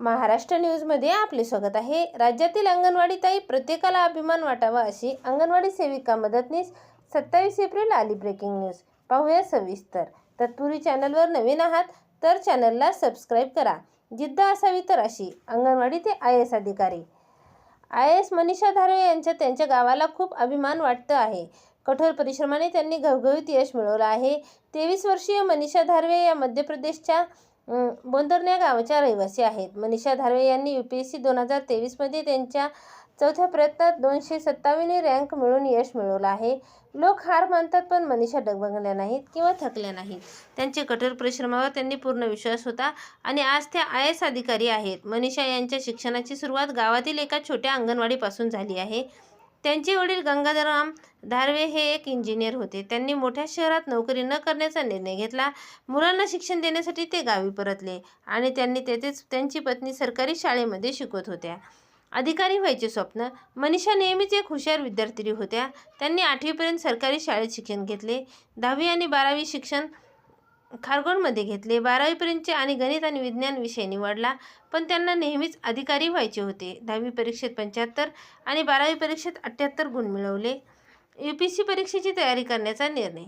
महाराष्ट्र न्यूजमध्ये आपले स्वागत आहे. राज्यातील अंगणवाडी ताई प्रत्येकाला अभिमान वाटावा अशी अंगणवाडी सेविका मदतनीस सत्तावीस एप्रिल आली ब्रेकिंग न्यूज पाहूया सविस्तर. तत्पूर्वी चॅनलवर नवीन आहात तर चॅनलला सबस्क्राईब करा. जिद्द असावी तर अशी. अंगणवाडी ते आय एस अधिकारी. आय एस मनीषा धारवे यांच्या त्यांच्या गावाला खूप अभिमान वाटतं आहे. कठोर परिश्रमाने त्यांनी घवघवीत यश मिळवलं आहे. तेवीस वर्षीय मनीषा धारवे या मध्य प्रदेशच्या बोंदरण्या गावाच्या रहिवासी आहेत. मनीषा धारवे यांनी यू पी एस सी दोन हजार तेवीसमध्ये त्यांच्या चौथ्या प्रयत्नात दोनशे सत्तावीने रँक मिळून यश मिळवलं आहे. लोक हार मानतात पण मनीषा डगमगल्या नाहीत किंवा थकल्या नाहीत. त्यांचे कठोर परिश्रमावर त्यांनी पूर्ण विश्वास होता आणि आज त्या आय एस अधिकारी आहेत. मनीषा यांच्या शिक्षणाची सुरुवात गावातील एका छोट्या अंगणवाडीपासून झाली आहे. त्यांचे वडील गंगाधरराम धारवे हे एक इंजिनियर होते. त्यांनी मोठ्या शहरात नोकरी न करण्याचा निर्णय घेतला. मुलांना शिक्षण देण्यासाठी ते गावी परतले आणि त्यांनी तेथेच त्यांची पत्नी सरकारी शाळेमध्ये शिकवत होत्या. अधिकारी व्हायचे स्वप्न. मनीषा नेहमीच एक हुशार विद्यार्थिनी होत्या. त्यांनी आठवीपर्यंत सरकारी शाळेत शिक्षण घेतले. दहावी आणि बारावी शिक्षण खारगोनमध्ये घेतले. बारावीपर्यंतचे आणि गणित आणि विज्ञान विषय निवडला पण त्यांना नेहमीच अधिकारी व्हायचे होते. दहावी परीक्षेत पंच्याहत्तर आणि बारावी परीक्षेत अठ्ठ्याहत्तर गुण मिळवले. यू पी सी परीक्षेची तयारी करण्याचा निर्णय.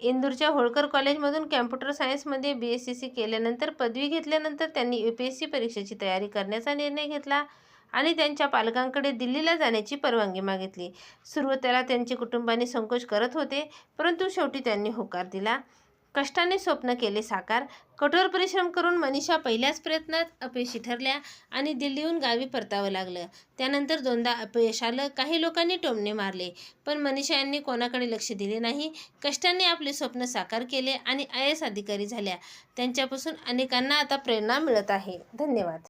इंदूरच्या होळकर कॉलेजमधून कॅम्प्युटर सायन्समध्ये बी एस सी सी केल्यानंतर पदवी घेतल्यानंतर त्यांनी यू पी एस सी परीक्षेची तयारी करण्याचा निर्णय घेतला आणि त्यांच्या पालकांकडे दिल्लीला जाण्याची परवानगी मागितली. सुरुवातीला त्यांचे कुटुंबाने संकोच करत होते परंतु शेवटी त्यांनी होकार दिला. कष्टाने स्वप्न केले साकार. कठोर परिश्रम करून मनीषा पहिल्याच प्रयत्नात अपयशी ठरल्या आणि दिल्लीहून गावी परतावं लागलं. त्यानंतर दोनदा अपयश आलं काही लोकांनी टोमणे मारले पण मनीषा यांनी कोणाकडे लक्ष दिले नाही. कष्टाने आपले स्वप्न साकार केले आणि आय एस अधिकारी झाल्या. त्यांच्यापासून अनेकांना आता प्रेरणा मिळत आहे. धन्यवाद.